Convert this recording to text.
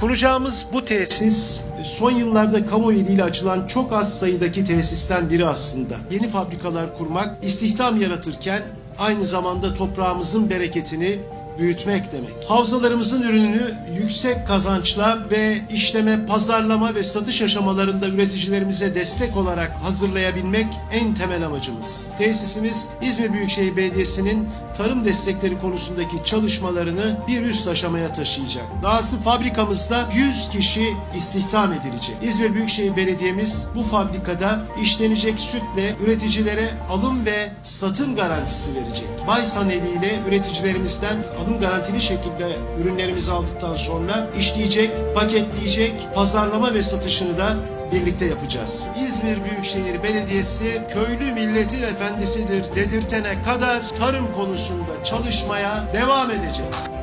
Kuracağımız bu tesis son yıllarda kamu eliyle açılan çok az sayıdaki tesisten biri aslında. Yeni fabrikalar kurmak, istihdam yaratırken aynı zamanda toprağımızın bereketini büyütmek demek. Havzalarımızın ürününü yüksek kazançla ve işleme, pazarlama ve satış aşamalarında üreticilerimize destek olarak hazırlayabilmek en temel amacımız. Tesisimiz İzmir Büyükşehir Belediyesi'nin tarım destekleri konusundaki çalışmalarını bir üst aşamaya taşıyacak. Dahası fabrikamızda 100 kişi istihdam edilecek. İzmir Büyükşehir Belediye'miz bu fabrikada işlenecek sütle üreticilere alım ve satım garantisi verecek. Baysan eliyle üreticilerimizden alım garantili şekilde ürünlerimizi aldıktan sonra işleyecek, paketleyecek, pazarlama ve satışını da birlikte yapacağız. İzmir Büyükşehir Belediyesi köylü milletin efendisidir dedirtene kadar tarım konusunda çalışmaya devam edecek.